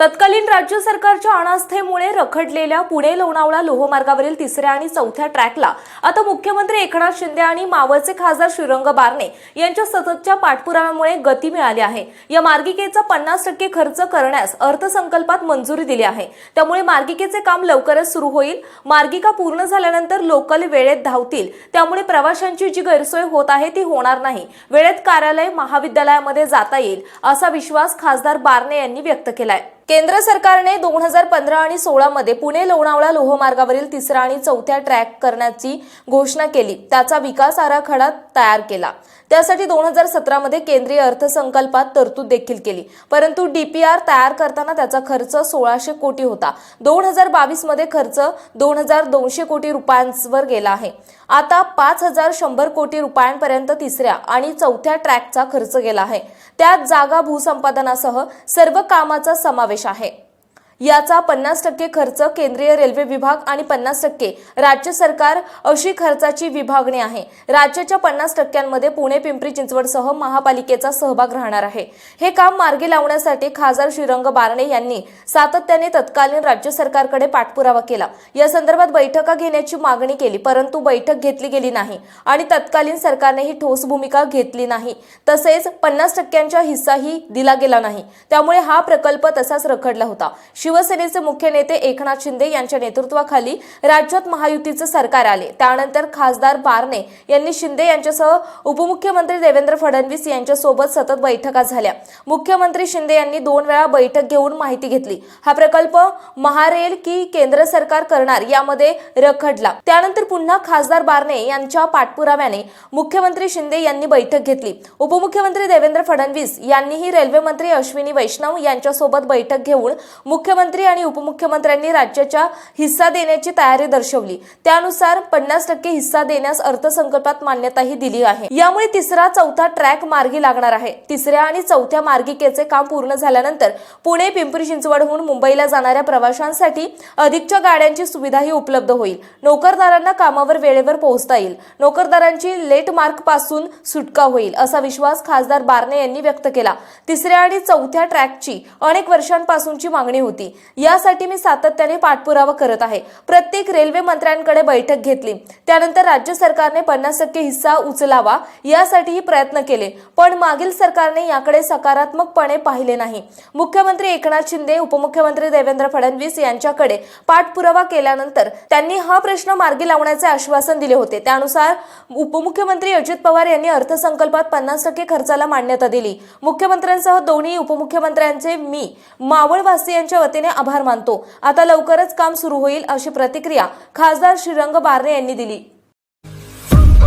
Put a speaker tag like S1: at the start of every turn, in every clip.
S1: तत्कालीन राज्य सरकारच्या अनास्थेमुळे रखडलेल्या पुणे लोणावळा लोहमार्गावरील तिसऱ्या आणि चौथ्या ट्रॅकला आता मुख्यमंत्री एकनाथ शिंदे आणि मावळचे खासदार श्रीरंग बारणे यांच्या सततच्या पाठपुराव्यामुळे गती मिळाली आहे. या मार्गिकेचा पन्नास टक्के खर्च करण्यास अर्थसंकल्पात मंजुरी दिली आहे. त्यामुळे मार्गिकेचे काम लवकरच सुरू होईल. मार्गिका पूर्ण झाल्यानंतर लोकल वेळेत धावतील. त्यामुळे प्रवाशांची जी गैरसोय होत आहे ती होणार नाही. वेळेत कार्यालय महाविद्यालयामध्ये जाता येईल असा विश्वास खासदार बारणे यांनी व्यक्त केलाय. केंद्र सरकारने दोन हजार पंधरा आणि सोळामध्ये पुणे लोणावळा लोहमार्गावरील तिसरा आणि चौथ्या ट्रॅक करण्याची घोषणा केली. त्याचा विकास आराखडा तयार केला. त्यासाठी दोन हजार सतरामध्ये केंद्रीय अर्थसंकल्पात तरतूद देखील केली. परंतु डीपीआर तयार करताना त्याचा खर्च सोळाशे कोटी होता. दोन हजार बावीसमध्ये खर्च दोन हजार दोनशे कोटी रुपयांवर गेला आहे. आता पाच हजार शंभर कोटी रुपयांपर्यंत तिसऱ्या आणि चौथ्या ट्रॅकचा खर्च गेला आहे. त्यात जागा भूसंपादनासह सर्व कामाचा समावेश आहे. याचा पन्नास टक्के खर्च केंद्रीय रेल्वे विभाग आणि पन्नास टक्के राज्य सरकार अशी खर्चाची विभागणी आहे. राज्याच्या पन्नास टक्क्यांमध्ये पुणे पिंपरी चिंचवडसह महापालिकेचा सहभाग राहणार आहे. हे काम मार्गी लावण्यासाठी खासदार श्रीरंग बारणे यांनी सातत्याने तत्कालीन राज्य सरकारकडे पाठपुरावा केला. या संदर्भात बैठका घेण्याची मागणी केली परंतु बैठक घेतली गेली नाही आणि तत्कालीन सरकारने ही ठोस भूमिका घेतली नाही. तसेच पन्नास टक्क्यांचा हिस्साही दिला गेला नाही. त्यामुळे हा प्रकल्प तसाच रखडला होता. शिवसेनेचे मुख्य नेते एकनाथ शिंदे यांच्या नेतृत्वाखाली राज्यात महायुतीचे सरकार आले. त्यानंतर खासदार बारणे यांनी शिंदे यांच्यासह उपमुख्यमंत्री देवेंद्र फडणवीस यांच्यासोबत सतत बैठका झाल्या. मुख्यमंत्री शिंदे यांनी दोन वेळा बैठक घेऊन माहिती घेतली. हा प्रकल्प महारेल की केंद्र सरकार करणार यामध्ये रखडला. त्यानंतर पुन्हा खासदार बारणे यांच्या पाठपुराव्याने मुख्यमंत्री शिंदे यांनी बैठक घेतली. उपमुख्यमंत्री देवेंद्र फडणवीस यांनीही रेल्वे मंत्री अश्विनी वैष्णव यांच्यासोबत बैठक घेऊन मुख्यमंत्री आणि उपमुख्यमंत्र्यांनी राज्याच्या हिस्सा देण्याची तयारी दर्शवली. त्यानुसार पन्नास टक्के हिस्सा देण्यास अर्थसंकल्पात मान्यताही दिली आहे. यामुळे तिसरा चौथा ट्रॅक मार्गी लागणार आहे. तिसऱ्या आणि चौथ्या मार्गिकेचे काम पूर्ण झाल्यानंतर पुणे पिंपरी चिंचवडहून मुंबईला जाणाऱ्या प्रवाशांसाठी अधिकच्या गाड्यांची सुविधाही उपलब्ध होईल. नोकरदारांना कामावर वेळेवर पोहोचता येईल. नोकरदारांची लेट मार्कपासून सुटका होईल असा विश्वास खासदार बारणे यांनी व्यक्त केला. तिसऱ्या आणि चौथ्या ट्रॅकची अनेक वर्षांपासूनची मागणी होती. यासाठी मी सातत्याने पाठपुरावा करत आहे. प्रत्येक रेल्वे मंत्र्यांकडे बैठक घेतली. त्यानंतर राज्य सरकारने पन्नास टक्के हिस्सा उचलावा यासाठीही प्रयत्न केले. पण मागील सरकारने याकडे सकारात्मकपणे पाहिले नाही. मुख्यमंत्री एकनाथ शिंदे उपमुख्यमंत्री देवेंद्र फडणवीस यांच्याकडे पाठपुरावा केल्यानंतर त्यांनी हा प्रश्न मार्गी लावण्याचे आश्वासन दिले होते. त्यानुसार उपमुख्यमंत्री अजित पवार यांनी अर्थसंकल्पात पन्नास टक्के खर्चाला मान्यता दिली. मुख्यमंत्र्यांसह दोन्ही उपमुख्यमंत्र्यांचे मी मावळवासियांच्या वतीने आभार मानतो. आता लवकरच काम सुरू होईल अशी प्रतिक्रिया खासदार श्रीरंग बारणे यांनी दिली.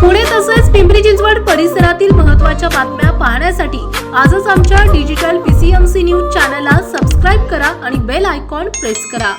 S2: पुणे तसेच पिंपरी चिंचवड परिसरातील महत्त्वाच्या बातम्या पाहण्यासाठी आजच आमच्या डिजिटल पीसीएमसी न्यूज चॅनलला सबस्क्राईब करा आणि बेल आयकॉन प्रेस करा.